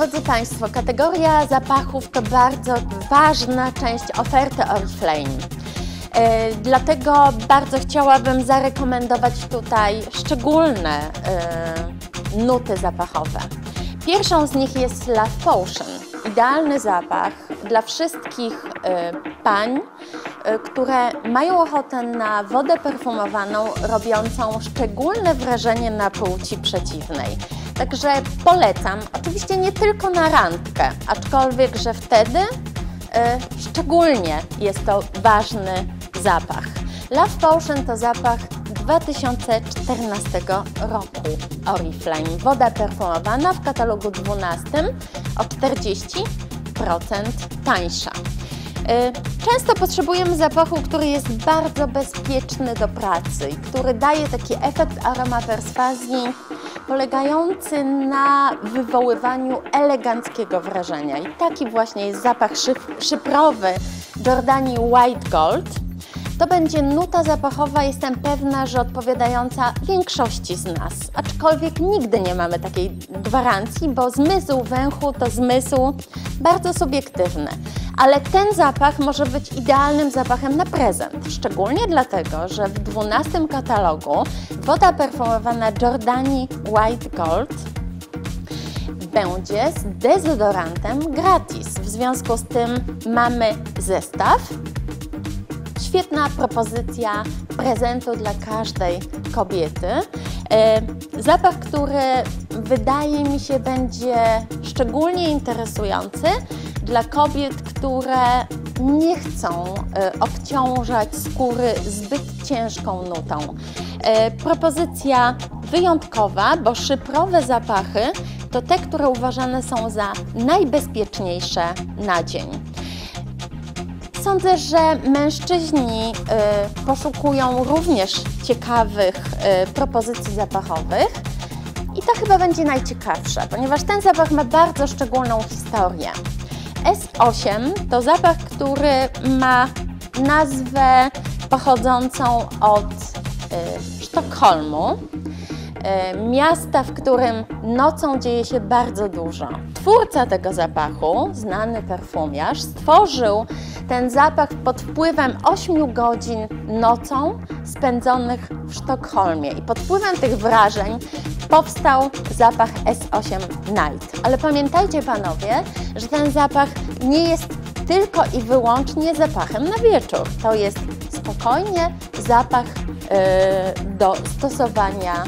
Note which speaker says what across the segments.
Speaker 1: Drodzy Państwo, kategoria zapachów to bardzo ważna część oferty Oriflame. E, Dlatego bardzo chciałabym zarekomendować tutaj szczególne e, nuty zapachowe. Pierwszą z nich jest Love Potion. Idealny zapach dla wszystkich e, pań, które mają ochotę na wodę perfumowaną, robiącą szczególne wrażenie na płci przeciwnej. Także polecam, oczywiście nie tylko na randkę, aczkolwiek, że wtedy e, szczególnie jest to ważny zapach. Love Potion to zapach 2014 roku Oriflame. Woda perfumowana w katalogu 12 o 40% tańsza. Y, Często potrzebujemy zapachu, który jest bardzo bezpieczny do pracy i który daje taki efekt aromaperswazji polegający na wywoływaniu eleganckiego wrażenia. I taki właśnie jest zapach szyf- szyfrowy Jordanii White Gold. To będzie nuta zapachowa, jestem pewna, że odpowiadająca większości z nas. Aczkolwiek nigdy nie mamy takiej gwarancji, bo zmysł węchu to zmysł bardzo subiektywny. Ale ten zapach może być idealnym zapachem na prezent. Szczególnie dlatego, że w 12 katalogu woda perfumowana Jordanii White Gold będzie z dezodorantem gratis. W związku z tym mamy zestaw Świetna propozycja prezentu dla każdej kobiety. E, Zapach, który wydaje mi się będzie szczególnie interesujący dla kobiet, które nie chcą e, obciążać skóry zbyt ciężką nutą. E, Propozycja wyjątkowa, bo szyprowe zapachy to te, które uważane są za najbezpieczniejsze na dzień. Sądzę, że mężczyźni y, poszukują również ciekawych propozycji zapachowych. I to chyba będzie najciekawsze, ponieważ ten zapach ma bardzo szczególną historię. S8 to zapach, który ma nazwę pochodzącą od y, Sztokholmu, y, miasta, w którym nocą dzieje się bardzo dużo. Twórca tego zapachu, znany perfumiarz, stworzył ten zapach pod wpływem 8 godzin nocą spędzonych w Sztokholmie. I pod wpływem tych wrażeń powstał zapach S8 Night. Ale pamiętajcie panowie, że ten zapach nie jest tylko i wyłącznie zapachem na wieczór. To jest spokojnie zapach y, do stosowania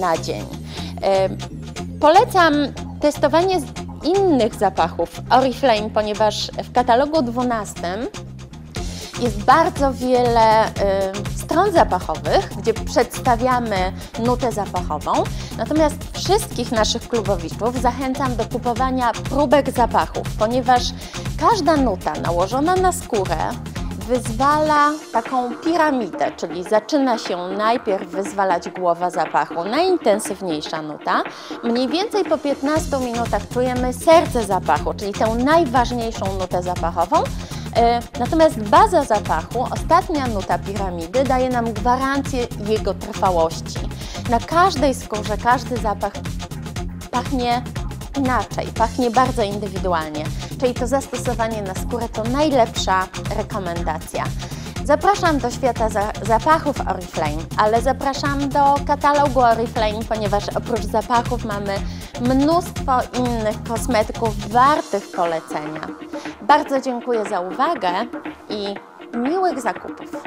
Speaker 1: na dzień. Y, polecam testowanie innych zapachów Oriflame, ponieważ w katalogu 12 jest bardzo wiele y, stron zapachowych, gdzie przedstawiamy nutę zapachową. Natomiast wszystkich naszych klubowiczów zachęcam do kupowania próbek zapachów, ponieważ każda nuta nałożona na skórę wyzwala taką piramidę, czyli zaczyna się najpierw wyzwalać głowa zapachu, najintensywniejsza nuta. Mniej więcej po 15 minutach czujemy serce zapachu, czyli tę najważniejszą nutę zapachową. E, Natomiast baza zapachu, ostatnia nuta piramidy, daje nam gwarancję jego trwałości. Na każdej skórze każdy zapach pachnie inaczej, pachnie bardzo indywidualnie. Czyli to zastosowanie na skórę to najlepsza rekomendacja. Zapraszam do świata za zapachów Oriflame, ale zapraszam do katalogu Oriflame, ponieważ oprócz zapachów mamy mnóstwo innych kosmetyków wartych polecenia. Bardzo dziękuję za uwagę i miłych zakupów.